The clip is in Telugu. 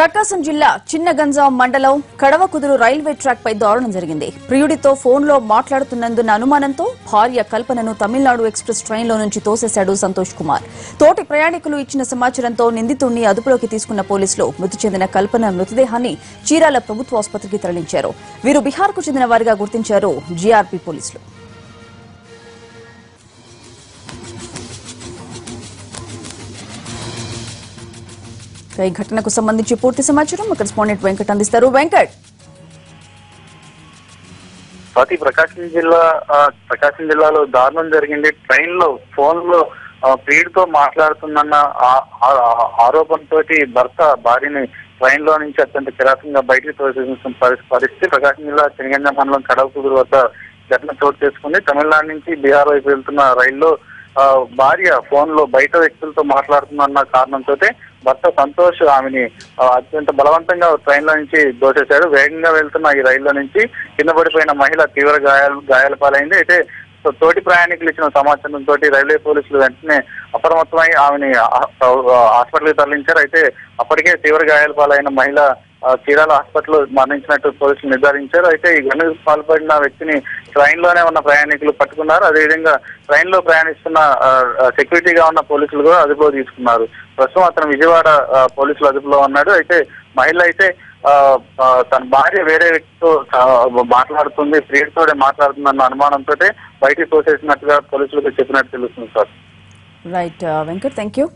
ప్రకాశం జిల్లా చిన్నగంజాం మండలం కడవకుదురు రైల్వే ట్రాక్ పై దారుణం జరిగింది. ప్రియుడితో ఫోన్లో మాట్లాడుతున్నందున్న అనుమానంతో భార్య కల్పనను తమిళనాడు ఎక్స్ప్రెస్ ట్రైన్లో నుంచి తోసేశాడు సంతోష్ కుమార్. తోటి ప్రయాణికులు ఇచ్చిన సమాచారంతో నిందితుడిని అదుపులోకి తీసుకున్న పోలీసులు మృతి చెందిన కల్పన మృతదేహాన్ని చీరాల ప్రభుత్వ ఆసుపత్రికి తరలించారు. వీరు బీహార్కు చెందిన వారిగా గుర్తించారు జీఆర్పీ పోలీసులు. ఇక ఈ ఘటనకు సంబంధించి పూర్తి సమాచారం మా కరెస్పాండెంట్ వెంకట్ అందిస్తారు. వెంకట్! స్వాతి ప్రకాశం జిల్లా ప్రకాశం జిల్లాలో దారుణం జరిగింది. ట్రైన్లో ఫోన్లో ప్రియుడితో మాట్లాడుతుందన్న ఆరోపణతో ఆరోపణతోటి భర్త భార్యని ట్రైన్లో నుంచి అత్యంత కిరాతంగా బయటికి తోసేసిన పరిస్థితి ప్రకాశం జిల్లా చెనిగంజ మండలం కడవకుదురు వద్ద ఘటన చోటు చేసుకుంది. తమిళనాడు నుంచి బీహార్ వైపు వెళ్తున్న రైల్లో భార్య ఫోన్లో బయట వ్యక్తులతో మాట్లాడుతుందన్న కారణంతో భర్త సంతోష్ ఆమెని అత్యంత బలవంతంగా ట్రైన్లో నుంచి దోచేశాడు వేగంగా వెళ్తున్న ఈ రైల్లో నుంచి కింద పడిపోయిన మహిళ తీవ్ర గాయాలు గాయాల పాలైంది. అయితే తోటి ప్రయాణికులు ఇచ్చిన సమాచారంతో రైల్వే పోలీసులు వెంటనే అప్రమత్తమై ఆమెని హాస్పిటల్కి తరలించారు. అయితే అప్పటికే తీవ్ర గాయాల పాలైన మహిళ చీరాల హాస్పిటల్ మరణించినట్టు పోలీసులు నిర్ధారించారు. అయితే ఈ ఘటనకు పాల్పడిన వ్యక్తిని ట్రైన్లోనే ఉన్న ప్రయాణికులు పట్టుకున్నారు. అదేవిధంగా ట్రైన్లో ప్రయాణిస్తున్న సెక్యూరిటీగా ఉన్న పోలీసులు కూడా అదుపులో తీసుకున్నారు. ప్రస్తుతం అతను విజయవాడ పోలీసులు అదుపులో ఉన్నాడు. అయితే మహిళ అయితే తన భార్య వేరే వ్యక్తితో మాట్లాడుతుంది ప్రియుడితోనే మాట్లాడుతుందన్న అనుమానంతో బయటికి తోసేసినట్టుగా పోలీసులకు చెప్పినట్టు తెలుస్తుంది sir. Right Venkat thank you